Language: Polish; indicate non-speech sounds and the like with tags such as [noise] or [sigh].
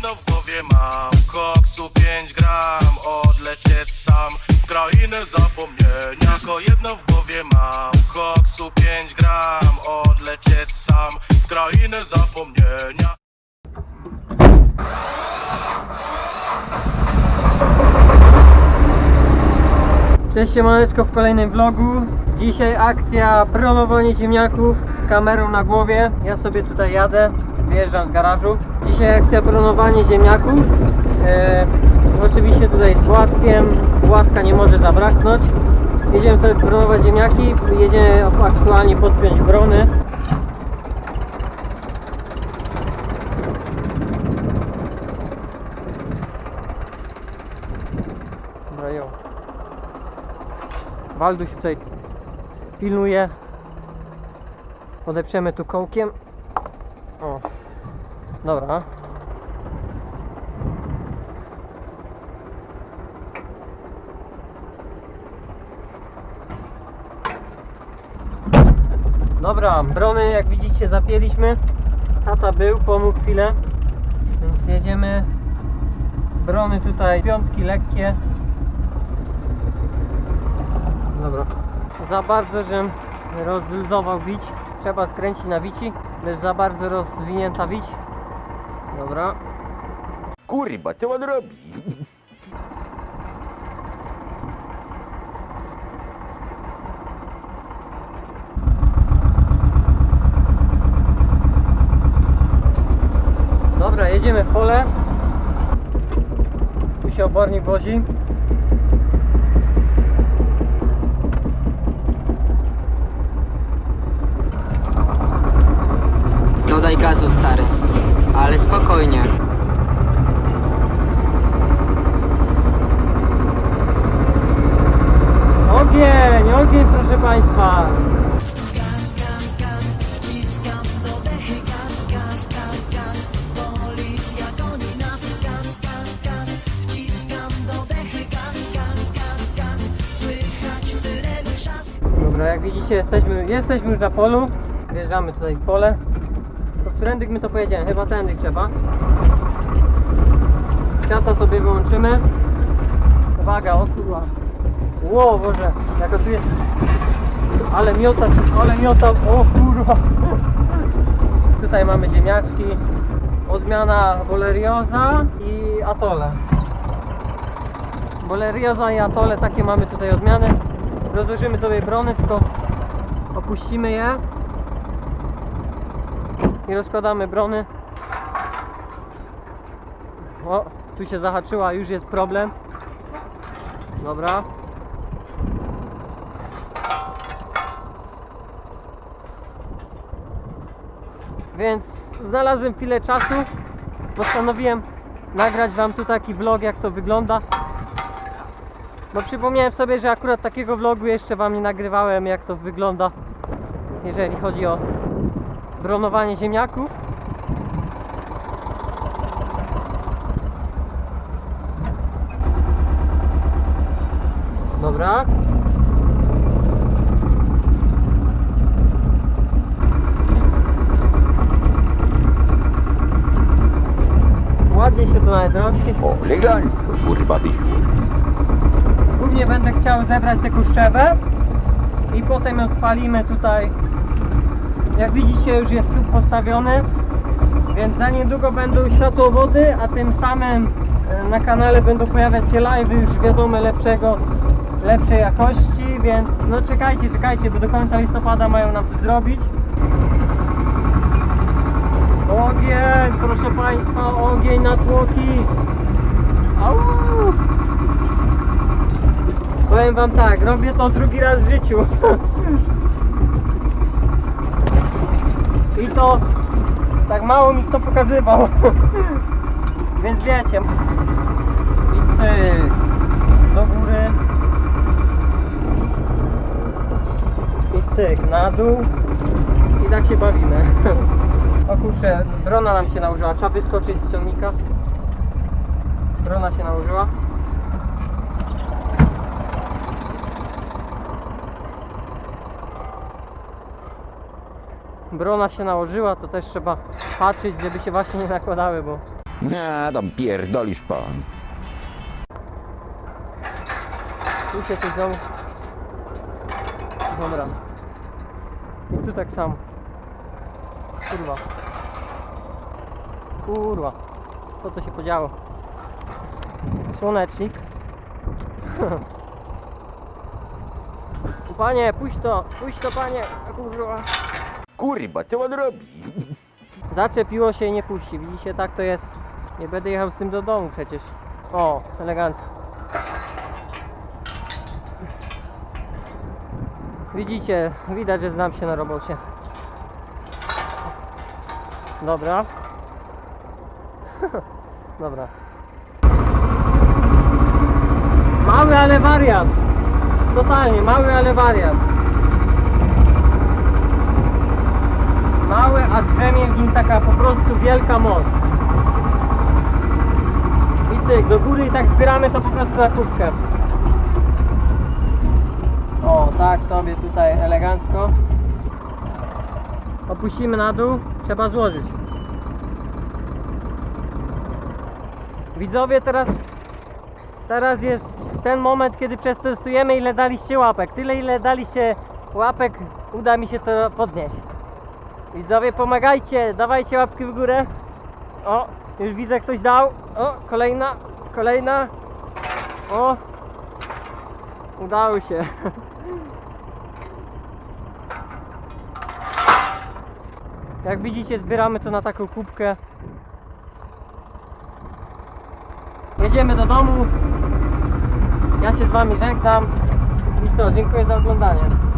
jedno w głowie mam. Koksu 5 gram, odlecieć sam. W krainę zapomnienia Tylko jedno w głowie mam. Koksu 5 gram, odlecieć sam. W krainę zapomnienia. Cześć siemaneczko w kolejnym vlogu. Dzisiaj akcja bronowanie ziemniaków z kamerą na głowie. Ja sobie tutaj jadę, wyjeżdżam z garażu Dzisiaj akcja bronowanie ziemniaków e, Oczywiście tutaj z Władkiem Władka nie może zabraknąć Jedziemy sobie bronować ziemniaki Jedziemy aktualnie podpiąć brony Dobra, jo. Walduś tutaj pilnuje. Odeprzemy tu kołkiem. O. Dobra. Dobra, brony jak widzicie zapięliśmy. Tata był, pomógł chwilę. Więc jedziemy. Brony tutaj piątki lekkie. Dobra. Za bardzo, żem rozluzował bić. Trzeba skręcić na wici. Jest za bardzo rozwinięta wić. Dobra. Kurwa, co on robi? Dobra, jedziemy w pole. Tu się obornik wozi. Dodaj gazu, stary. Ale spokojnie. Ogień, ogień proszę Państwa. Dobra, jak widzicie jesteśmy, jesteśmy już na polu. Wjeżdżamy tutaj w pole. Którędy my to pojedziemy? Chyba tędy trzeba. Świata sobie wyłączymy. Uwaga, o kurwa. Ło, Boże, jako tu jest... Ale miota, ale miota, o kurwa. Tutaj mamy ziemniaczki. Odmiana Bolerioza i Atole. Bolerioza i Atole, takie mamy tutaj odmiany. Rozłożymy sobie brony, tylko opuścimy je. I rozkładamy brony. O, tu się zahaczyła, już jest problem. Dobra. Więc znalazłem chwilę czasu. Postanowiłem nagrać Wam tu taki vlog, jak to wygląda. Bo przypomniałem sobie, że akurat takiego vlogu jeszcze Wam nie nagrywałem, jak to wygląda, jeżeli chodzi o bronowanie ziemniaków. Dobra. Ładnie się to nawet robi. O, elegancko, kurwa, wyszło. Głównie będę chciał zebrać tę kuszczewę i potem ją spalimy tutaj. Jak widzicie już jest słup postawiony, więc za niedługo będą światłowody, a tym samym e, na kanale będą pojawiać się live już wiadome lepszego, lepszej jakości, więc no czekajcie, czekajcie, bo do końca listopada mają nam to zrobić. Ogień, proszę Państwa, ogień na tłoki. Powiem wam tak, robię to drugi raz w życiu. [laughs] I to tak mało mi kto pokazywał. [laughs] Więc wiecie. I cyk. Do góry. I cyk na dół. I tak się bawimy. [laughs] O kurczę, drona nam się nałożyła. Trzeba wyskoczyć z ciągnika. Drona się nałożyła. Brona się nałożyła, to też trzeba patrzeć, żeby się właśnie nie nakładały, bo A, tam pierdolisz pan. Tu się coś znowu... Dobra. I tu tak samo. Kurwa. Kurwa. Co to się podziało? Słonecznik. [laughs] Panie, puść to, puść to panie, kurwa. Kurwa, co on robi? [laughs] Zaczepiło się i nie puści. Widzicie, tak to jest. Nie będę jechał z tym do domu przecież. O, elegancko. Widzicie, widać, że znam się na robocie. Dobra. [laughs] Dobra. Mały, ale wariat. Totalnie, mały, ale wariat. A drzemie w nim taka po prostu wielka moc. I cyk, do góry i tak zbieramy to po prostu na kubkę. O, tak sobie tutaj elegancko. Opuścimy na dół, trzeba złożyć. Widzowie, teraz, teraz jest ten moment, kiedy przetestujemy ile daliście łapek. Tyle ile daliście łapek, uda mi się to podnieść. Widzowie, pomagajcie, dawajcie łapki w górę. O, już widzę, ktoś dał. O, kolejna, kolejna. O, udało się. [laughs] Jak widzicie, zbieramy to na taką kubkę. Jedziemy do domu. Ja się z wami żegnam. I co, dziękuję za oglądanie.